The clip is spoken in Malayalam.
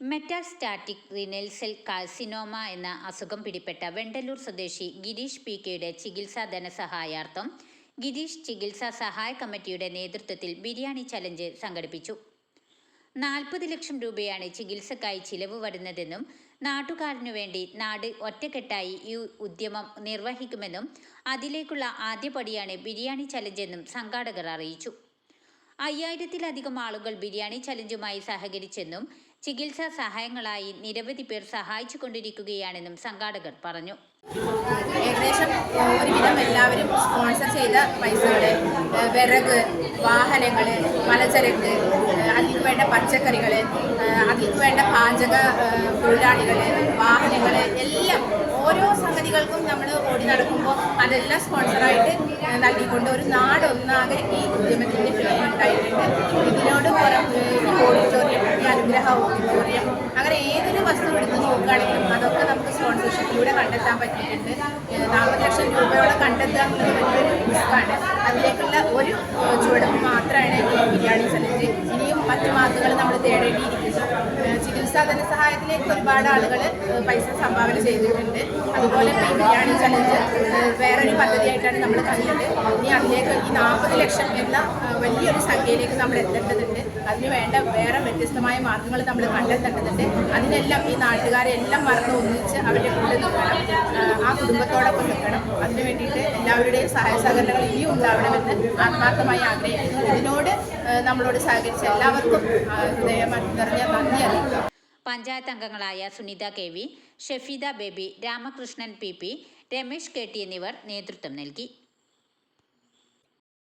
മെറ്റാസ്റ്റാറ്റിക് റിനൽ സെൽ കാർസിനോമ എന്ന അസുഖം പിടിപ്പെട്ട വെണ്ടലൂർ സ്വദേശി ഗിരീഷ് പി കെയുടെ ചികിത്സാ ധനസഹായാർത്ഥം ഗിരീഷ് ചികിത്സാ സഹായ കമ്മിറ്റിയുടെ നേതൃത്വത്തിൽ ബിരിയാണി ചലഞ്ച് സംഘടിപ്പിച്ചു. നാൽപ്പത് ലക്ഷം രൂപയാണ് ചികിത്സക്കായി ചിലവ് വരുന്നതെന്നും നാട്ടുകാരനു വേണ്ടി നാട് ഒറ്റക്കെട്ടായി ഈ ഉദ്യമം നിർവഹിക്കുമെന്നും അതിലേക്കുള്ള ആദ്യപടിയാണ് ബിരിയാണി ചലഞ്ച് എന്നും സംഘാടകർ അറിയിച്ചു. അയ്യായിരത്തിലധികം ആളുകൾ ബിരിയാണി ചലഞ്ചുമായി സഹകരിച്ചെന്നും ചികിത്സാ സഹായങ്ങളായി നിരവധി പേർ സഹായിച്ചു കൊണ്ടിരിക്കുകയാണെന്നും സംഘാടകർ പറഞ്ഞു. ഏകദേശം ഒരുവിധം എല്ലാവരും സ്പോൺസർ ചെയ്ത പൈസകൾ വിറക് വാഹനങ്ങൾ മലച്ചരക്ക് അതിന് വേണ്ട പച്ചക്കറികൾ അതിന് വേണ്ട പാചക തൊഴിലാളികൾ വാഹനങ്ങൾ എല്ലാം ഓരോ സംഗതികൾക്കും നമ്മൾ ഓടി നടക്കുമ്പോൾ അതെല്ലാം സ്പോൺസറായിട്ട് നൽകിക്കൊണ്ട് ഒരു നാടൊന്നാകെ ഈ ഉദ്യമത്തിന്റെ ഉണ്ടായിട്ടുണ്ട് ഇതിനോട് ഓഡിറ്റോറിയം ഈ അനുഗ്രഹ ഓഡിറ്റോറിയം അങ്ങനെ ഏതൊരു വസ്തു എടുത്ത് നോക്കുകയാണെങ്കിലും അതൊക്കെ നമുക്ക് സ്പോൺസർഷിപ്പിലൂടെ കണ്ടെത്താൻ പറ്റിയിട്ടുണ്ട്. നാൽപ്പത് ലക്ഷം രൂപയോളം കണ്ടെത്തുക എന്നുള്ളത് വലിയൊരു അതിലേക്കുള്ള ഒരു ചുവടുപ്പ് മാത്രമാണ് ഈ ബിരിയാണി സെലക്ട് ഇനിയും മറ്റു മാസങ്ങൾ നമ്മൾ തേടേണ്ടിയിരിക്കുന്നു. ചികിത്സാ ധനസഹായത്തിലേക്ക് ഒരുപാട് ആളുകൾ പൈസ സംഭാവന ചെയ്തിട്ടുണ്ട്. അതുപോലെ ബിരിയാണി ചലഞ്ച് വേറൊരു പദ്ധതിയായിട്ടാണ് നമ്മൾ കണ്ടത്. ഇനി അതിലേക്ക് ഈ നാൽപ്പത് ലക്ഷം എന്ന വലിയൊരു സംഖ്യയിലേക്ക് നമ്മൾ എത്തേണ്ടതുണ്ട്. അതിന് വേണ്ട വേറെ വ്യത്യസ്തമായ മാർഗങ്ങൾ നമ്മൾ കണ്ടെത്തേണ്ടതുണ്ട്. അതിനെല്ലാം ഈ നാട്ടുകാരെ എല്ലാം മറന്ന് ഒന്നിച്ച് അവരുടെ കൂടെ നിൽക്കണം. ആ കുടുംബത്തോടൊപ്പം നിൽക്കണം. അതിനു വേണ്ടിയിട്ട് എല്ലാവരുടെയും സഹായ സഹകരണങ്ങൾ ഇനിയും ഉണ്ടാവണമെന്ന് ആത്മാർത്ഥമായി ആഗ്രഹിക്കുന്നു. ഇതിനോട് നമ്മളോട് സഹകരിച്ച എല്ലാവർക്കും ഹൃദയം നിറഞ്ഞ നന്ദി അറിയിക്കുന്നു. പഞ്ചായത്ത് അംഗങ്ങളായ Sunitha K V Shefeeda Baby Ramakrishnan P P Ramesh K T എന്നിവർ നേതൃത്വം നൽകി.